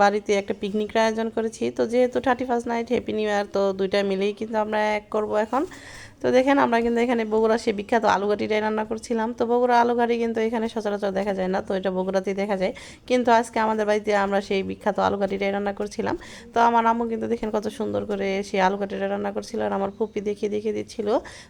বাড়িতে একটা পিকনিকের আয়োজন করেছি। তো যেহেতু thirty first night happy new year তো দুইটা মিলেই কিন্তু আমরা এক করব এখন। তো দেখেন, আমরা কিন্তু এখানে বগুড়া সে বিখ্যাত আলুঘাটিটাই রান্না করছিলাম। তো বগুড়া আলুঘাটি কিন্তু এখানে সচরাচর দেখা যায় না, তো এটা বগুড়াতেই দেখা যায়। কিন্তু আজকে আমাদের বাড়িতে আমরা সেই বিখ্যাত আলুঘাটিটাই রান্না করছিলাম। তো আমার আম্মু কিন্তু দেখেন কত সুন্দর করে সেই আলুঘাটিটা রান্না করছিল আর আমার ফুপি দেখিয়ে দেখিয়ে দিচ্ছিল।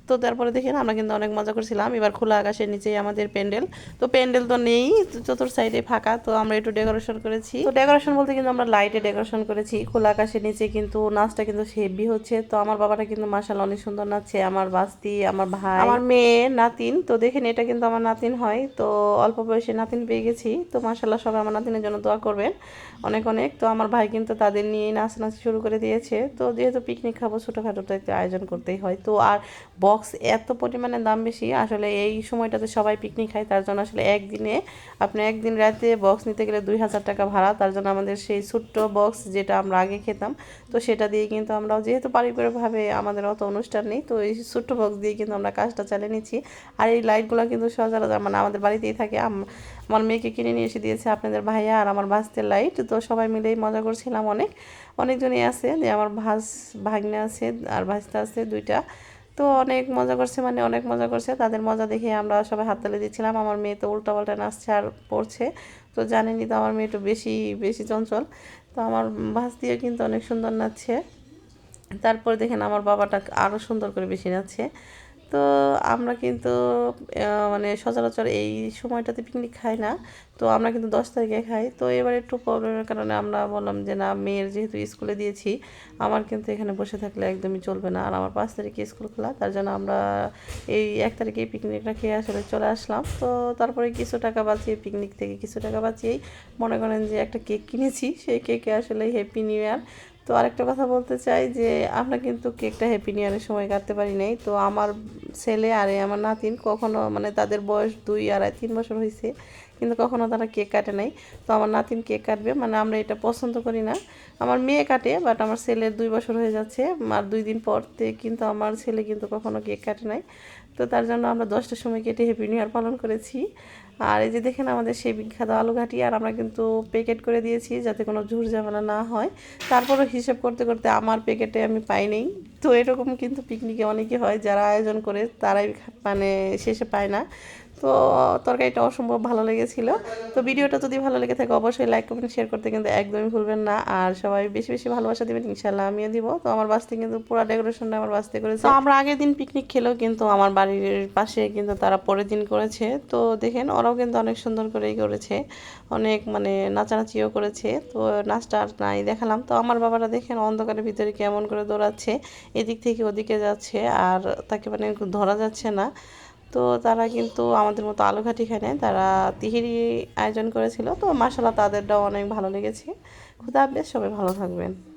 তো তারপরে দেখেন, আমরা কিন্তু অনেক মজা করছিলাম। এবার খোলা আকাশের নিচেই আমাদের প্যান্ডেল। তো প্যান্ডেল তো নেই চতুর সাইডে ফাঁকা। তো আমরা একটু ডেকোরেশন করেছি। তো ডেকোরেশন বলতে কিন্তু আমরা লাইটে ডেকোরেশন করেছি, খোলা আকাশের নিচে কিন্তু নাচটা কিন্তু হেভি হচ্ছে। তো আমার বাবাটা কিন্তু মাসাল অনেক সুন্দর নাচছে, আমার বাস্তি, আমার ভাই, আমার মেয়ে নাতিন, তো দেখেন এটা কিন্তু আমার নাতিন হয়। তো অল্প বয়সে নাতিন পেয়ে গেছি। তো মাসাল্লাহ সবাই আমার নাতিনের জন্য দোয়া করবেন, অনেক অনেক। তো আমার ভাই কিন্তু তাদের নিয়ে নাচানাচি শুরু করে দিয়েছে। তো যেহেতু পিকনিক খাব ছোটোখাটো একটু আয়োজন করতেই হয়। তো আর বক্স এত পরিমাণে দাম বেশি, আসলে এই সময়টাতে সবাই পিকনিক খায়, তার জন্য আসলে একদিনে, আপনি একদিন রাতে বক্স নিতে গেলে দুই হাজার টাকা ভাড়া, তার জন্য আমাদের সেই ছোট্ট বক্স যেটা আমরা আগে খেতাম, তো সেটা দিয়ে কিন্তু আমরা যেহেতু পারিবারিকভাবে আমাদের অত অনুষ্ঠান নেই, তো এই ছোট্ট বক্স দিয়ে কিন্তু আমরা কাজটা চালিয়ে নিচ্ছি। আর এই লাইটগুলো কিন্তু সচরাচর মানে আমাদের বাড়িতেই থাকে। আমার মেয়েকে কিনে নিয়ে এসে দিয়েছে আপনাদের ভাইয়া আর আমার ভাসতের লাইট তো সবাই মিলেই মজা করছিলাম অনেক। অনেকজনই আছে, যে আমার ভাস, ভাগ্নে আছে আর ভাসতে আছে দুইটা। তো অনেক মজা করছে মানে অনেক মজা করছে। তাদের মজা দেখে আমরা সবাই হাত তালে দিচ্ছিলাম। আমার মেয়ে তো উল্টাপাল্টা নাচছে আর পড়ছে। তো জানেনি তো আমার মেয়ে একটু বেশি বেশি চঞ্চল। তো আমার ভাস দিয়ে কিন্তু অনেক সুন্দর নাচছে। তারপরে দেখেন আমার বাবাটা আরও সুন্দর করে বেশি নাচছে। তো আমরা কিন্তু মানে সচরাচর এই সময়টাতে পিকনিক খাই না। তো আমরা কিন্তু দশ তারিখে খাই। তো এবার একটু প্রবলেমের কারণে আমরা বললাম যে, না, মেয়ের যেহেতু স্কুলে দিয়েছি, আমার কিন্তু এখানে বসে থাকলে একদমই চলবে না। আর আমার পাঁচ তারিখে স্কুল খোলা। তার জন্য আমরা এই এক তারিখে পিকনিকটা খেয়ে আসলে চলে আসলাম। তো তারপরে কিছু টাকা বাঁচিয়ে পিকনিক থেকে কিছু টাকা বাঁচিয়েই মনে করেন যে একটা কেক কিনেছি। সেই কেকে আসলে হ্যাপি নিউ ইয়ার তো আরেকটা কথা বলতে চাই যে, আমরা কিন্তু কেকটা হ্যাপি নিউ ইয়ারের সময় কাটতে পারি নাই। তো আমার ছেলে আর আমার নাতিন কখনো মানে তাদের বয়স দুই আড়াই তিন বছর হয়েছে কিন্তু কখনো তারা কেক কাটে নাই। তো আমার নাতিন কেক কাটবে মানে আমরা এটা পছন্দ করি না। আমার মেয়ে কাটে বাট আমার ছেলের দুই বছর হয়ে যাচ্ছে, আর দুই দিন পর কিন্তু আমার ছেলে কিন্তু কখনো কেক কাটে নাই। তো তার জন্য আমরা দশটার সময় কেটে হ্যাপি নিউ ইয়ার পালন করেছি। আর এই যে দেখেন আমাদের সেই বিখ্যাত আলু ঘাটি আর আমরা কিন্তু প্যাকেট করে দিয়েছি যাতে কোনো ঝুর ঝামেলা না হয়। তারপরও হিসেব করতে করতে আমার প্যাকেটে আমি পাই নেই। তো এরকম কিন্তু পিকনিকে অনেকে হয় যারা আয়োজন করে, তারাই মানে শেষে পায় না। তো তরকারিটা অসম্ভব ভালো লেগেছিল। তো ভিডিওটা যদি ভালো লেগে থাকে, অবশ্যই লাইক কমেন্ট শেয়ার করতে কিন্তু একদমই ভুলবেন না। আর সবাই বেশি বেশি ভালোবাসা দেবেন ইনশাল্লাহ আমিও দিব। তো আমার বাস্তে কিন্তু পুরো ডেকোরেশনটা আমার বাস্তে করেছে। তো আমরা আগের দিন পিকনিক খেলেও কিন্তু আমার বাড়ির পাশে কিন্তু তারা পরের দিন করেছে। তো দেখেন, ওরাও কিন্তু অনেক সুন্দর করেই করেছে। অনেক মানে নাচানাচিও করেছে। তো নাচটা আর নাই দেখালাম। তো আমার বাবারা দেখেন, অন্ধকারের ভিতরে কেমন করে দৌড়াচ্ছে, এদিক থেকে ওদিকে যাচ্ছে। আর তাকে মানে ধরা যাচ্ছে না। তো তারা কিন্তু আমাদের মতো আলুঘাটি খায় নাই। তারা তিহিরি আয়োজন করেছিল। তো মাসাল্লাহ তাদেরটাও অনেক ভালো লেগেছে। খুদা হাফেজ, সবাই ভালো থাকবেন।